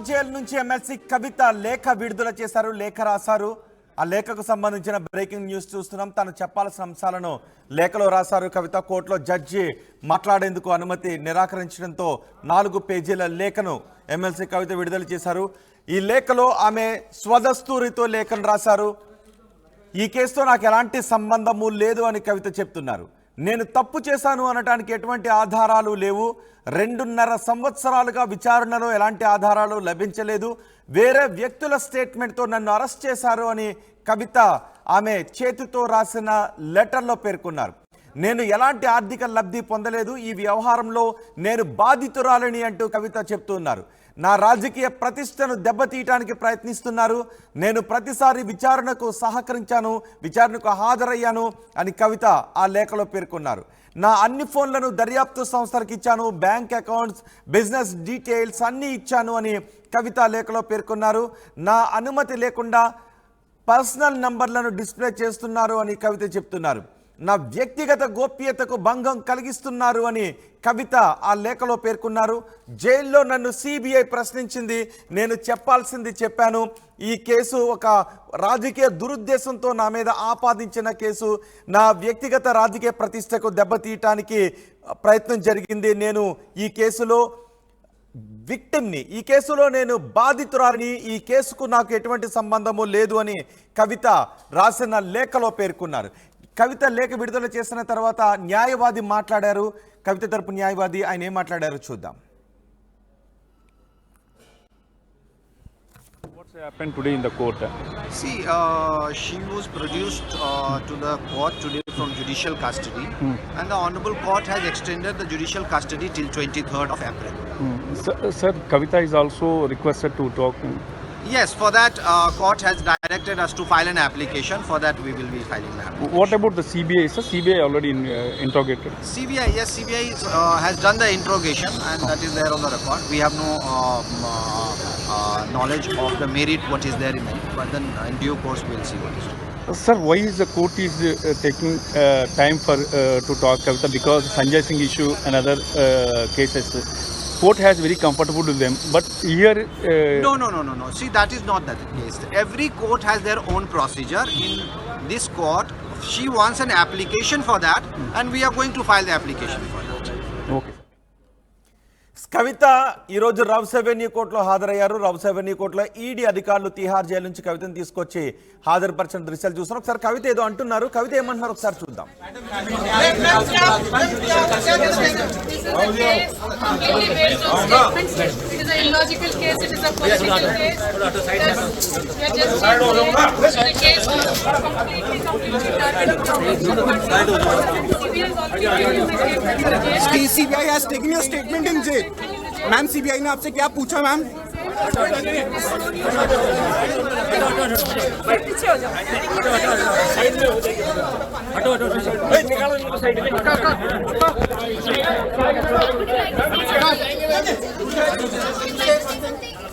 Tihar jail నుంచి MLC Kavitha లేఖ విడుదల చేశారు లేఖ రాశారు. ఆ లేఖకు సంబంధించిన బ్రేకింగ్ న్యూస్ చూస్తున్నాం. తను చెప్పాల్సిన అంశాలను లేఖలో రాశారు కవిత. కోర్టులో జడ్జి మాట్లాడేందుకు అనుమతి నిరాకరించడంతో నాలుగు పేజీల లేఖను ఎమ్మెల్సీ కవిత విడుదల చేశారు. ఈ లేఖలో ఆమె స్వదస్తూరితో లేఖను రాశారు. ఈ కేసుతో నాకు ఎలాంటి సంబంధము లేదు అని కవిత చెప్తున్నారు. నేను తప్పు చేశాను అనటానికి ఎటువంటి ఆధారాలు లేవు. రెండున్నర సంవత్సరాలుగా విచారణలో ఎలాంటి ఆధారాలు లభించలేదు. వేరే వ్యక్తుల స్టేట్మెంట్తో నన్ను అరెస్ట్ చేశారు అని కవిత ఆమె చేతితో రాసిన లెటర్లో పేర్కొన్నారు. నేను ఎలాంటి ఆర్థిక లబ్ధి పొందలేదు. ఈ వ్యవహారంలో నేను బాధితురాలని అంటూ కవిత చెప్తున్నారు నా రాజకీయ ప్రతిష్టను దెబ్బతీయటానికి ప్రయత్నిస్తున్నారు. నేను ప్రతిసారి విచారణకు సహకరించాను విచారణకు హాజరయ్యాను అని కవిత ఆ లేఖలో పేర్కొన్నారు. నా అన్ని ఫోన్లను దర్యాప్తు సంస్థలకు ఇచ్చాను బ్యాంక్ అకౌంట్స్ బిజినెస్ డీటెయిల్స్ అన్నీ ఇచ్చాను అని కవిత లేఖలో పేర్కొన్నారు. నా అనుమతి లేకుండా పర్సనల్ నంబర్లను డిస్ప్లే చేస్తున్నారు అని కవిత చెప్తున్నారు. నా వ్యక్తిగత గోప్యతకు భంగం కలిగిస్తున్నారు అని కవిత ఆ లేఖలో పేర్కొన్నారు. జైల్లో నన్ను సిబిఐ ప్రశ్నించింది నేను చెప్పాల్సింది చెప్పాను. ఈ కేసు ఒక రాజకీయ దురుద్దేశంతో నా మీద ఆపాదించిన కేసు నా వ్యక్తిగత రాజకీయ ప్రతిష్టకు దెబ్బతీయటానికి ప్రయత్నం జరిగింది. నేను ఈ కేసులో విక్టిమ్ని ఈ కేసులో నేను బాధితురాలని ఈ కేసుకు నాకు ఎటువంటి సంబంధము లేదు అని కవిత రాసిన లేఖలో పేర్కొన్నారు. కవిత లేఖ విడుదల చేసిన తర్వాత న్యాయవాది మాట్లాడారు కవిత తరపు న్యాయవాది ఆయన ఏం మాట్లాడారో చూద్దాం What's happened today in the court? See, uh, she was produced uh, to the court today from judicial custody, and the Honorable Court has extended the judicial custody till 23rd of April. Sir, sir, Kavita is also requested to talk. Yes, for that, uh, court has directed us to file an application. For that, we will be filing an application. What about the CBI? Sir, CBI already in, uh, interrogated. CBI, yes, CBI is, uh, has done the interrogation, and that is there on the record. We have no um, uh, uh, knowledge of the merit, what is there in it, but then uh, in due course, we'll see what is. Sir, why is the court is uh, taking uh, time for uh, to talk Kavita? Because Sanjay Singh issue and other uh, cases. Court has very comfortable with them, but here. Uh, No, no, no, no, no. See, that is not the case. Every court has their own procedure. In this court, she wants an application for that, and we are going to file the application for that. Okay. కవిత ఈరోజు rows avenue కోర్టులో హాజరయ్యారు. Rows avenue కోర్టులో ED అధికారులు Tihar jail నుంచి కవితను తీసుకొచ్చి హాజరుపరిచిన దృశ్యాలు చూస్తున్నారు. ఒకసారి కవిత ఏదో అంటున్నారు. కవిత ఏమంటున్నారు? ఒకసారి చూద్దాం. CBI has taken your statement in jail. has taken your statement in jail ma'am CBI ने आपसे क्या पूछा मैम Not going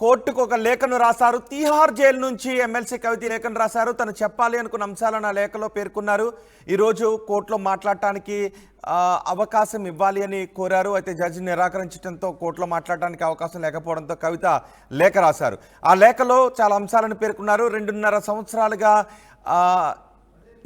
కోర్టుకు ఒక లేఖను రాశారు. తీహార్ జైలు నుంచి ఎమ్మెల్సీ కవిత లేఖను రాశారు. తను చెప్పాలి అనుకున్న అంశాలను ఆ లేఖలో పేర్కొన్నారు. ఈరోజు కోర్టులో మాట్లాడటానికి అవకాశం ఇవ్వాలి అని కోరారు. అయితే జడ్జి నిరాకరించడంతో కోర్టులో మాట్లాడటానికి అవకాశం లేకపోవడంతో కవిత లేఖ రాశారు. ఆ లేఖలో చాలా అంశాలను పేర్కొన్నారు. రెండున్నర సంవత్సరాలుగా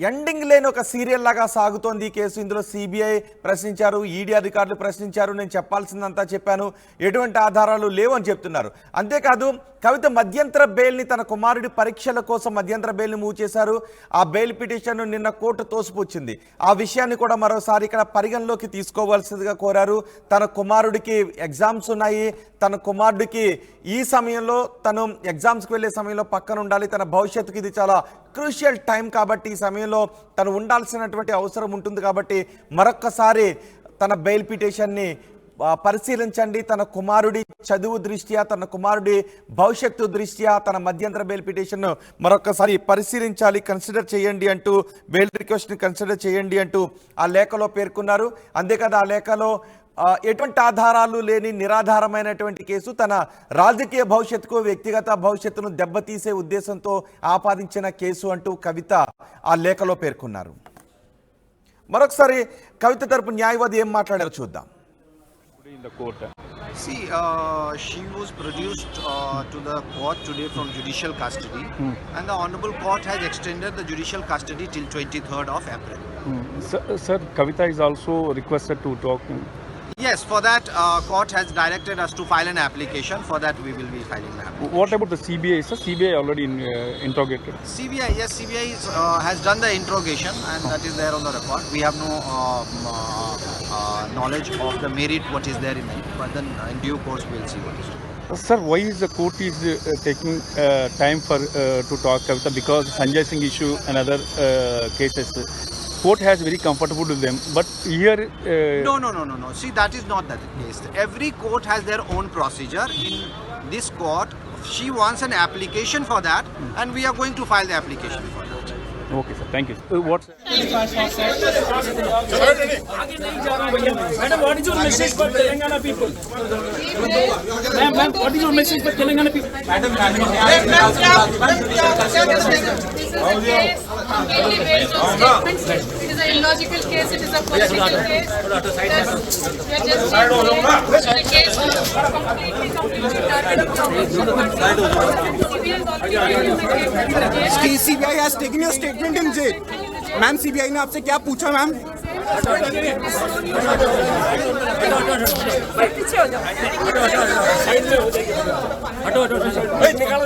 ఎండింగ్ లేని ఒక సీరియల్ లాగా సాగుతోంది ఈ కేసు. ఇందులో సిబిఐ ప్రశ్నించారు ఈడీ అధికారులు ప్రశ్నించారు నేను చెప్పాల్సిందంతా చెప్పాను. ఎటువంటి ఆధారాలు లేవు అని చెప్తున్నారు. అంతేకాదు కవిత మధ్యంతర బెయిల్ని తన కుమారుడి పరీక్షల కోసం మధ్యంతర బెయిల్ని మూవ్ చేశారు. ఆ బెయిల్ పిటిషన్ నిన్న కోర్టు తోసిపుచ్చింది. ఆ విషయాన్ని కూడా మరోసారి ఇక్కడ పరిగణలోకి తీసుకోవాల్సిందిగా కోరారు. తన కుమారుడికి ఎగ్జామ్స్ ఉన్నాయి. తన కుమారుడికి ఈ సమయంలో తను ఎగ్జామ్స్కి వెళ్ళే సమయంలో పక్కన ఉండాలి. తన భవిష్యత్తుకి ఇది చాలా క్రూషియల్ టైం కాబట్టి ఈ సమయంలో తను ఉండాల్సినటువంటి అవసరం ఉంటుంది కాబట్టి మరొక్కసారి తన బెయిల్ పిటిషన్ని పరిశీలించండి. తన కుమారుడి చదువు దృష్ట్యా తన కుమారుడి భవిష్యత్తు దృష్ట్యా తన మధ్యంతర బెయిల్ పిటిషన్ను మరొకసారి పరిశీలించాలి. కన్సిడర్ చేయండి అంటూ బెయిల్ రిక్వెస్ట్ని కన్సిడర్ చేయండి అంటూ ఆ లేఖలో పేర్కొన్నారు. అంతేకాదు ఆ లేఖలో ఎటువంటి ఆధారాలు లేని నిరాధారమైనటువంటి కేసు తన రాజకీయ భవిష్యత్తుకు వ్యక్తిగత భవిష్యత్తును దెబ్బతీసే ఉద్దేశంతో ఆపాదించిన కేసు అంటూ కవిత ఆ లేఖలో పేర్కొన్నారు మరొకసారి కవిత తరపు న్యాయవాది ఏం మాట్లాడారో చూద్దాం. See, uh, she was produced uh, to the court today from judicial custody, and the Honorable Court has extended the judicial custody till 23rd of April. Sir, sir, Kavita is also requested to talk. Yes, for that, uh, court has directed us to file an application. For that, we will be filing an application. What about the CBI? Sir, CBI already in, uh, interrogated. CBI, yes, CBI is, uh, has done the interrogation, and that is there on the record. We have no um, uh, uh, knowledge of the merit what is there in it, but then uh, in due course we'll see what is. Uh, Sir, why is the court is uh, taking uh, time for uh, to talk about Kavita? Because Sanjay Singh issue and other uh, cases, court has very comfortable with them. But here, uh, No, no, no, no, no. See, that is not the case. Every court has their own procedure. In this court, she wants an application for that, and we are going to file the application for that. okay, sir, thank you. Uh, what's आगे नहीं जा रहा भैया madam what is your message for Telangana people ma'am ma'am what is your message for Telangana people This is is an illogical case, it is a political case. We are just taking a case which is completely, completely targeted from CBI has taken your statement in jail. Ma'am CBI ने आपसे क्या पूछा ma'am side में हो जाएगी हटो हटो हटो ए, निकालो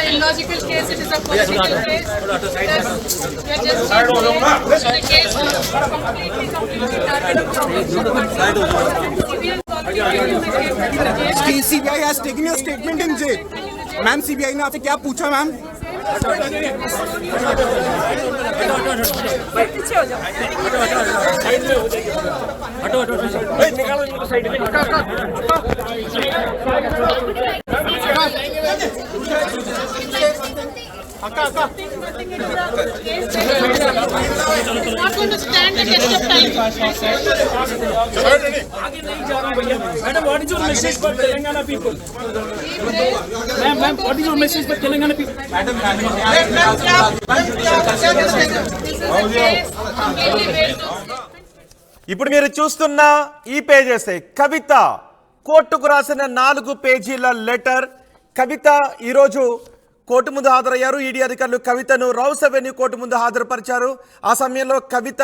an illogical case, it is a political case. We are just a case of completely, completely targeting CBI has taken your statement in jail ma'am CBI ने आपसे क्या पूछा मैम हटो हटो साइड में ఇప్పుడు మీరు చూస్తున్న ఈ పేజెస్ కవిత. కోర్టుకు రాసిన నాలుగు పేజీల లెటర్. కవిత ఈరోజు కోర్టు ముందు హాజరయ్యారు. ఈడీ అధికారులు కవితను రౌస్ అవెన్యూ కోర్టు ముందు హాజరుపరిచారు. ఆ సమయంలో కవిత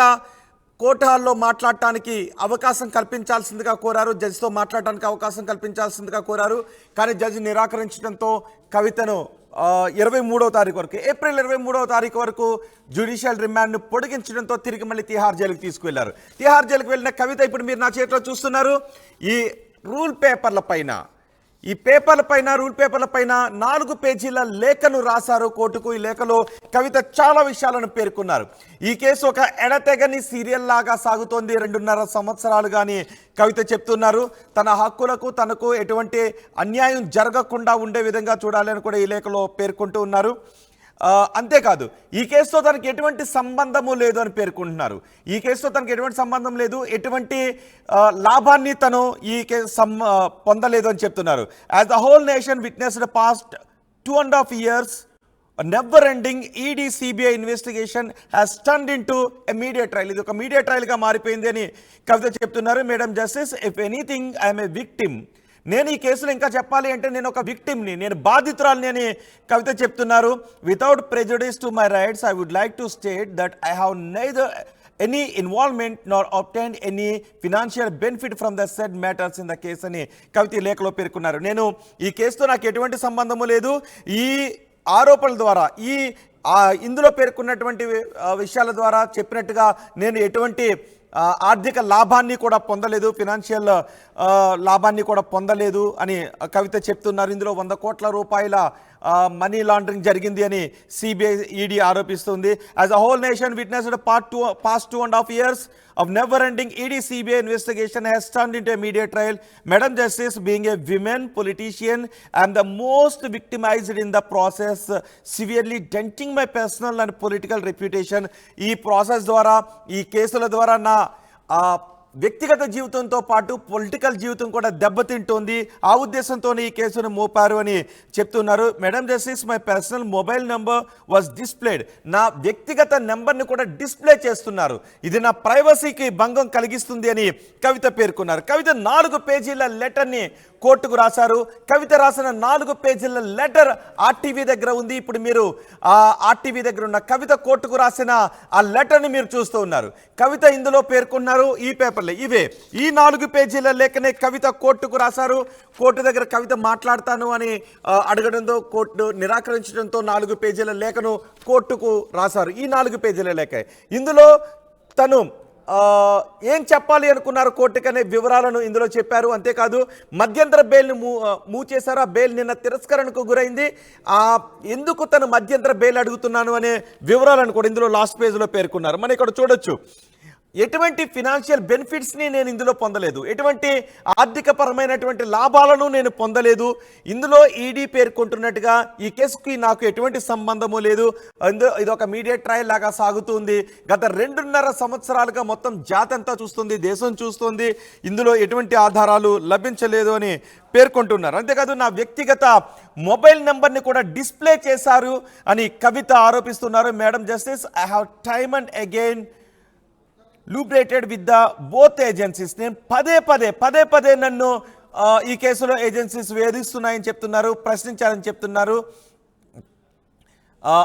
కోర్టు హాల్లో మాట్లాడటానికి అవకాశం కల్పించాల్సిందిగా కోరారు. జడ్జితో మాట్లాడటానికి అవకాశం కల్పించాల్సిందిగా కోరారు. కానీ జడ్జి నిరాకరించడంతో కవితను ఇరవై మూడవ తారీఖు వరకు ఏప్రిల్ ఇరవై మూడవ తారీఖు వరకు జ్యుడిషియల్ రిమాండ్ను పొడిగించడంతో తిరిగి మళ్ళీ తిహార్ జైలుకి తీసుకువెళ్ళారు. తిహార్ జైలుకి వెళ్ళిన కవిత ఇప్పుడు మీరు నా చేతిలో చూస్తున్నారు. ఈ రూల్ పేపర్ల పైన ఈ పేపర్ల పైన రూల్ పేపర్ల పైన నాలుగు పేజీల లేఖను రాశారు కోర్టుకు. ఈ లేఖలో కవిత చాలా విషయాలను పేర్కొన్నారు. ఈ కేసు ఒక ఎడతెగని సీరియల్ లాగా సాగుతోంది రెండున్నర సంవత్సరాలు కానీ కవిత చెప్తున్నారు. తన హక్కులకు తనకు ఎటువంటి అన్యాయం జరగకుండా ఉండే విధంగా చూడాలని కూడా ఈ లేఖలో పేర్కొంటూ ఉన్నారు. అంతేకాదు ఈ కేసుతో తనకి ఎటువంటి సంబంధము లేదు అని పేర్కొంటున్నారు. ఈ కేసుతో తనకి ఎటువంటి సంబంధం లేదు ఎటువంటి లాభాన్ని తను ఈ కేసు సం పొందలేదు అని చెప్తున్నారు. As the whole nation witnessed past two and half years never ending ED CBI investigation has turned into a media trial ఇది ఒక మీడియా ట్రయల్గా మారిపోయింది అని కవిత చెప్తున్నారు. Madam justice if anything I'm a victim నేను ఈ కేసులో ఇంకా చెప్పాలి అంటే నేను ఒక విక్టిమ్ని నేను బాధితురాలని అని కవిత చెప్తున్నారు. Without prejudice to my rights I would like to state that I have neither any involvement nor obtained any financial benefit from the said matters in the case అని కవిత లేఖలో పేర్కొన్నారు. నేను ఈ కేసుతో నాకు ఎటువంటి సంబంధము లేదు. ఈ ఆరోపణల ద్వారా ఈ ఇందులో పేర్కొన్నటువంటి విషయాల ద్వారా చెప్పినట్టుగా నేను ఎటువంటి ఆర్థిక లాభాన్ని కూడా పొందలేదు ఫినాన్షియల్ లాభాన్ని కూడా పొందలేదు అని కవిత చెప్తున్నారు. ఇందులో వంద కోట్ల రూపాయల మనీ లాండరింగ్ జరిగింది అని CBI ED ఆరోపిస్తుంది. As a whole nation witnessed part two past two and half years of never ending ED CBI investigation has turned into a media trial. Madam Justice, being a women politician, and the most victimized in the process, severely denting my personal and political reputation. ఈ process ద్వారా ఈ కేసుల ద్వారా నా వ్యక్తిగత జీవితంతో పాటు political జీవితం కూడా దెబ్బతింటోంది. ఆ ఉద్దేశంతో ఈ కేసును మోపారు అని చెప్తున్నారు. Madam justice my personal mobile number was displayed. నా వ్యక్తిగత నెంబర్ని కూడా డిస్ప్లే చేస్తున్నారు. ఇది నా ప్రైవసీకి భంగం కలిగిస్తుంది అని కవిత పేర్కొన్నారు. కవిత నాలుగు పేజీల లెటర్ని కోర్టుకు రాశారు. కవిత రాసిన నాలుగు పేజీల లెటర్ ఆర్టీవీ దగ్గర ఉంది. ఇప్పుడు మీరు ఆ ఆర్టీవీ దగ్గర ఉన్న కవిత కోర్టుకు రాసిన ఆ లెటర్ని మీరు చూస్తూ ఉన్నారు. కవిత ఇందులో పేర్కొన్నారు. ఈ పేపర్ పేపర్లే ఇవే ఈ నాలుగు పేజీల లేఖనే కవిత కోర్టుకు రాశారు. కోర్టు దగ్గర కవిత మాట్లాడతాను అని అడగడంతో కోర్టు నిరాకరించడంతో నాలుగు పేజీల లేఖను కోర్టుకు రాశారు. ఈ నాలుగు పేజీల లేఖ. ఇందులో తను ఏం చెప్పాలి అనుకున్నారు కోర్టుకనే వివరాలను ఇందులో చెప్పారు. అంతేకాదు మధ్యంతర బెయిల్ని మూ ఆ, మూవ్ చేశారు ఆ బెయిల్ నిన్న తిరస్కరణకు గురైంది. ఆ ఎందుకు తను మధ్యంతర బెయిల్ అడుగుతున్నాను అనే వివరాలను కూడా ఇందులో లాస్ట్ పేజ్లో పేర్కొన్నారు. మనం ఇక్కడ చూడొచ్చు. ఎటువంటి ఫినాన్షియల్ బెనిఫిట్స్ని నేను ఇందులో పొందలేదు. ఎటువంటి ఆర్థిక పరమైనటువంటి లాభాలను నేను పొందలేదు. ఇందులో ఈడీ పేర్కొంటున్నట్టుగా ఈ కేసుకి నాకు ఎటువంటి సంబంధము లేదు. ఇందులో ఇది ఒక మీడియా ట్రయల్ లాగా సాగుతుంది. గత రెండున్నర సంవత్సరాలుగా మొత్తం జాతంతా చూస్తుంది దేశం చూస్తుంది. ఇందులో ఎటువంటి ఆధారాలు లభించలేదు అని పేర్కొంటున్నారు. అంతేకాదు నా వ్యక్తిగత మొబైల్ నెంబర్ని కూడా డిస్ప్లే చేశారు అని కవిత ఆరోపిస్తున్నారు. Madam justice I have time and again collaborated with the both agencies నేను పదే పదే పదే పదే నన్ను ఈ కేసులో ఏజెన్సీస్ వేధిస్తున్నాయని చెప్తున్నారు ప్రశ్నించారని చెప్తున్నారు.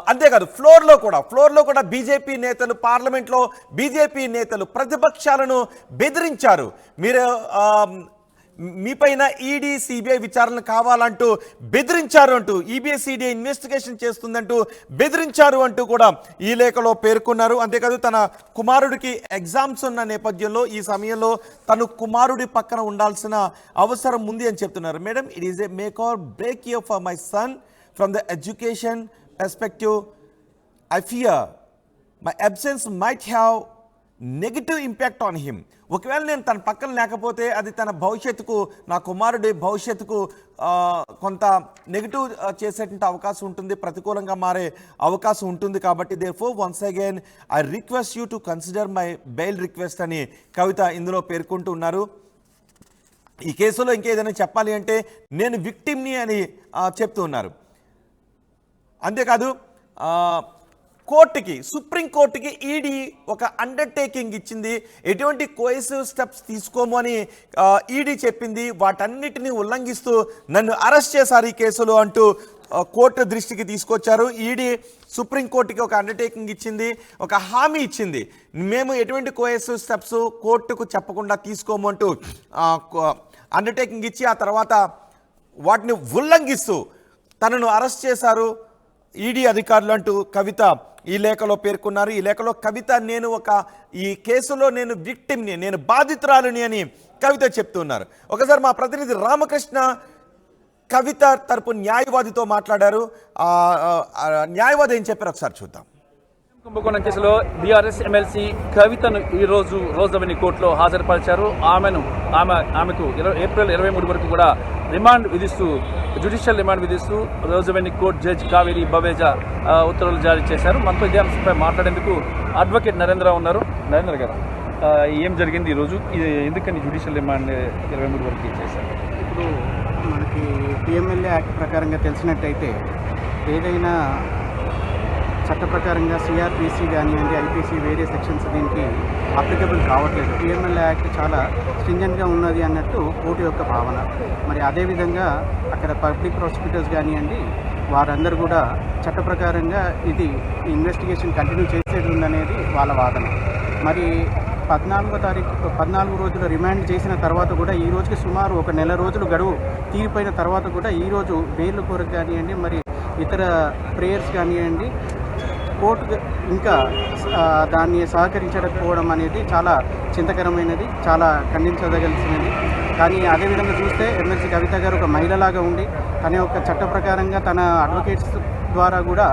అంతేకాదు ఫ్లోర్లో కూడా ఫ్లోర్లో కూడా బీజేపీ నేతలు పార్లమెంట్లో బీజేపీ నేతలు ప్రతిపక్షాలను బెదిరించారు. మీరు మీపైన ఈడీ సిబిఐ విచారణ కావాలంటూ బెదిరించారు అంటూ ఈబీఐ సిడిఐ ఇన్వెస్టిగేషన్ చేస్తుందంటూ బెదిరించారు అంటూ కూడా ఈ లేఖలో పేర్కొన్నారు. అంతేకాదు తన కుమారుడికి ఎగ్జామ్స్ ఉన్న నేపథ్యంలో ఈ సమయంలో తను కుమారుడి పక్కన ఉండాల్సిన అవసరం ఉంది అని చెప్తున్నారు. Madam it is a make or break year for my son from the education perspective I fear my absence might have negative impact on him ఒకవేళ నేను తన పక్కన లేకపోతే అది తన భవిష్యత్తుకు నా కుమారుడి భవిష్యత్తుకు కొంత నెగిటివ్ చేసేటువంటి అవకాశం ఉంటుంది ప్రతికూలంగా మారే అవకాశం ఉంటుంది కాబట్టి therefore once again I request you to consider my bail request అని కవిత ఇందులో పేర్కొంటూ ఉన్నారు. ఈ కేసులో ఇంకేదైనా చెప్పాలి అంటే నేను విక్టిమ్ని అని చెప్తూ ఉన్నారు. అంతేకాదు కోర్టుకి సుప్రీం కోర్టుకి ఈడీ ఒక అండర్టేకింగ్ ఇచ్చింది. ఎటువంటి కోయసివ్ స్టెప్స్ తీసుకోము అని ఈడీ చెప్పింది. వాటన్నిటిని ఉల్లంఘిస్తూ నన్ను అరెస్ట్ చేశారు ఈ కేసులో అంటూ కోర్టు దృష్టికి తీసుకొచ్చారు. ఈడీ సుప్రీంకోర్టుకి ఒక అండర్టేకింగ్ ఇచ్చింది. ఒక హామీ ఇచ్చింది. మేము ఎటువంటి కోయసివ్ స్టెప్స్ కోర్టుకు చెప్పకుండా తీసుకోము అంటూ అండర్టేకింగ్ ఇచ్చి ఆ తర్వాత వాటిని ఉల్లంఘిస్తూ తనను అరెస్ట్ చేశారు. ఈడీ అధికారులు అంటూ కవిత ఈ లేఖలో పేర్కొన్నారు. ఈ లేఖలో కవిత నేను ఒక ఈ కేసులో నేను విక్టిమ్ని నేను బాధితురాలిని అని కవిత చెప్తున్నారు ఒకసారి మా ప్రతినిధి రామకృష్ణ కవిత తరపు న్యాయవాదితో మాట్లాడారు. న్యాయవాది ఏం చెప్పారు? ఒకసారి చూద్దాం. కుంభకోణం కేసులో బీఆర్ఎస్ ఎమ్మెల్సీ కవితను ఈ రోజు రోజవని కోర్టులో హాజరుపరిచారు. ఆమెను ఆమె ఆమెకు ఇరవై ఏప్రిల్ ఇరవై మూడు వరకు కూడా రిమాండ్ విధిస్తూ జ్యుడిషియల్ రిమాండ్ విధిస్తూ రోజవెన్ని కోర్టు జడ్జి కావేరి బవేజా ఉత్తర్వులు జారీ చేశారు. మనతో ఇదే అంశంపై మాట్లాడేందుకు అడ్వకేట్ నరేంద్ర ఉన్నారు. నరేంద్ర గారు ఏం జరిగింది ఈరోజు? ఎందుకని జ్యుడిషియల్ రిమాండ్ ఇరవై మూడు వరకు చేశారు ఇప్పుడు మనకి పిఎంఎల్ఏ యాక్ట్ ప్రకారంగా తెలిసినట్టయితే ఏదైనా చట్ట ప్రకారంగా సిఆర్పిసి కానివ్వండి ఐపీసీ వేరే సెక్షన్స్ దీనికి అప్లికబుల్ కావట్లేదు. పిఎంఎల్ఏ యాక్ట్ చాలా స్ట్రింజెంట్గా ఉన్నది అన్నట్టు కోర్టు యొక్క భావన. మరి అదేవిధంగా అక్కడ పబ్లిక్ ప్రాసిక్యూటర్స్ కానివ్వండి వారందరూ కూడా చట్ట ప్రకారంగా ఇది ఇన్వెస్టిగేషన్ కంటిన్యూ చేసేది ఉందనేది వాళ్ళ వాదన. మరి పద్నాలుగో తారీఖు పద్నాలుగు రోజులు రిమాండ్ చేసిన తర్వాత కూడా ఈ రోజుకి సుమారు ఒక నెల రోజులు గడువు తీరిపోయిన తర్వాత కూడా ఈరోజు బెయిల్ కొరకు కానివ్వండి మరి ఇతర ప్రేయర్స్ కానివ్వండి కోర్టు ఇంకా దాన్ని సహకరించకపోవడం అనేది చాలా చింతకరమైనది చాలా ఖండించదగలిసినది కానీ అదేవిధంగా చూస్తే ఎమ్మెల్సీ కవిత గారు ఒక మహిళలాగా ఉండి తన యొక్క చట్ట ప్రకారంగా తన అడ్వకేట్స్ ద్వారా కూడా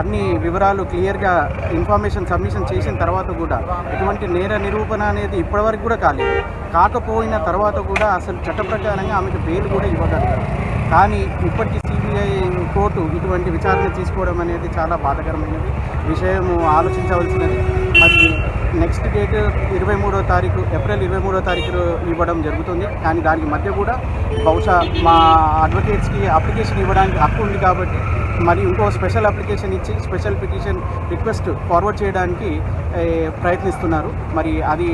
అన్ని వివరాలు క్లియర్గా ఇన్ఫర్మేషన్ సబ్మిషన్ చేసిన తర్వాత కూడా ఎటువంటి నేర నిరూపణ అనేది ఇప్పటివరకు కూడా కాలేదు. కాకపోయిన తర్వాత కూడా అసలు చట్ట ప్రకారంగా ఆమెకు బెయిల్ కూడా ఇవ్వగలిగారు. కానీ ఇప్పటికీ సిబిఐ కోర్టు ఇటువంటి విచారణ తీసుకోవడం అనేది చాలా బాధకరమైనది. విషయం ఆలోచించవలసినది. మరి నెక్స్ట్ డేట్ ఇరవై మూడో తారీఖు ఏప్రిల్ ఇరవై మూడో తారీఖు ఇవ్వడం జరుగుతుంది. కానీ దానికి మధ్య కూడా బహుశా మా అడ్వకేట్స్కి అప్లికేషన్ ఇవ్వడానికి హక్కు ఉంది కాబట్టి మరి ఇంకో స్పెషల్ అప్లికేషన్ ఇచ్చి స్పెషల్ పిటిషన్ రిక్వెస్ట్ ఫార్వర్డ్ చేయడానికి ప్రయత్నిస్తున్నారు. మరి అది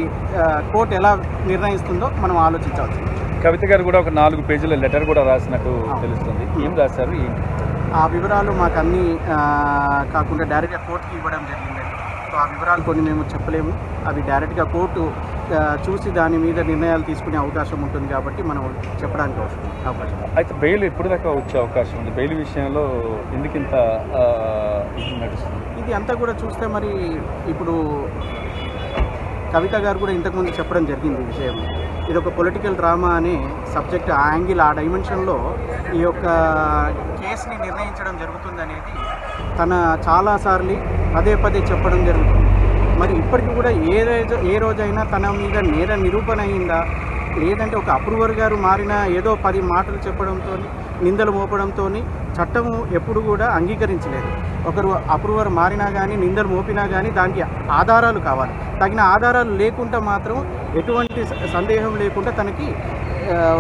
కోర్టు ఎలా నిర్ణయిస్తుందో మనం ఆలోచించవచ్చు. కవిత గారు కూడా ఒక నాలుగు పేజీల లెటర్ కూడా రాసినట్టు తెలుస్తుంది. ఏం రాశారు? ఏంటి ఆ వివరాలు మాకు అన్నీ కాకుండా డైరెక్ట్గా కోర్టుకి ఇవ్వడం జరిగిందండి సో ఆ వివరాలు కొన్ని మేము చెప్పలేము. అవి డైరెక్ట్గా కోర్టు చూసి దాని మీద నిర్ణయాలు తీసుకునే అవకాశం ఉంటుంది కాబట్టి మనం చెప్పడానికి అవకాశం. అయితే బెయిల్ ఎప్పుడు దాకా వచ్చే అవకాశం ఉంది? బెయిల్ విషయంలో ఎందుకు ఇంత ఆ, ఇది నడుస్తుంది? ఇది అంతా కూడా చూస్తే మరి ఇప్పుడు కవిత గారు కూడా ఇంతకుముందు చెప్పడం జరిగింది ఈ విషయం. ఇది ఒక పొలిటికల్ డ్రామా అనే సబ్జెక్ట్ ఆ యాంగిల్ ఆ డైమెన్షన్లో ఈ యొక్క కేసుని నిర్ణయించడం జరుగుతుంది అనేది తన చాలాసార్లు పదే పదే చెప్పడం జరుగుతుంది. మరి ఇప్పటికి కూడా ఏ రోజు ఏ రోజైనా తన మీద నేర నిరూపణ అయిందా? లేదంటే ఒక అప్రూవర్ గారు మారిన ఏదో పది మాటలు చెప్పడంతో నిందలు మోపడంతో చట్టము ఎప్పుడు కూడా అంగీకరించలేదు. ఒకరు అప్రూవర్ మారినా కానీ నిందలు మోపినా కానీ దానికి ఆధారాలు కావాలి. తగిన ఆధారాలు లేకుండా మాత్రం ఎటువంటి సందేహం లేకుండా తనకి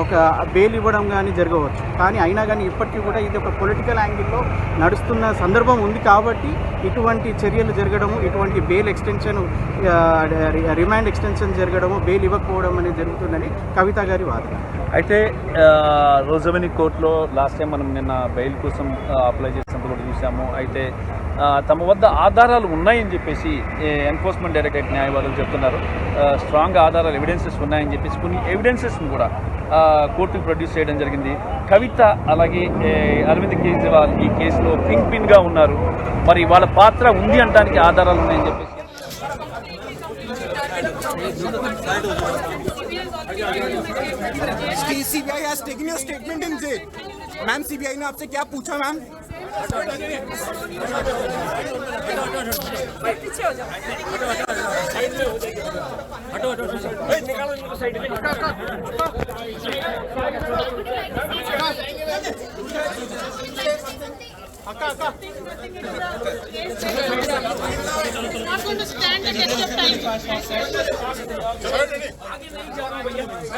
ఒక బెయిల్ ఇవ్వడం కానీ జరగవచ్చు. కానీ అయినా కానీ ఇప్పటికీ కూడా ఇది ఒక పొలిటికల్ యాంగిల్లో నడుస్తున్న సందర్భం ఉంది కాబట్టి ఇటువంటి చర్యలు జరగడము ఇటువంటి బెయిల్ ఎక్స్టెన్షన్ రిమాండ్ ఎక్స్టెన్షన్ జరగడము బెయిల్ ఇవ్వకపోవడం అనేది జరుగుతుందని కవిత గారి వాదన. అయితే రోజవెని కోర్టులో లాస్ట్ టైం మనం నిన్న బెయిల్ కోసం అప్లై చేసినప్పుడు కూడా చూసాము. అయితే తమ వద్ద ఆధారాలు ఉన్నాయని చెప్పేసి ఎన్ఫోర్స్మెంట్ డైరెక్టరేట్ న్యాయవాదులు చెప్తున్నారు. స్ట్రాంగ్ ఆధారాలు ఎవిడెన్సెస్ ఉన్నాయని చెప్పేసి కొన్ని ఎవిడెన్సెస్ని కూడా కోర్టుకు ప్రొడ్యూస్ చేయడం జరిగింది. కవిత అలాగే అరవింద్ కేజ్రీవాల్ ఈ కేసులో పింక్ పిన్గా ఉన్నారు. మరి వాళ్ళ పాత్ర ఉంది అంటానికి ఆధారాలు ఉన్నాయని చెప్పేసి CBI has taken your statement in jail ma'am CBI ने आपसे क्या पूछा मैम पीछे हो जाओ Not going to stand against of time.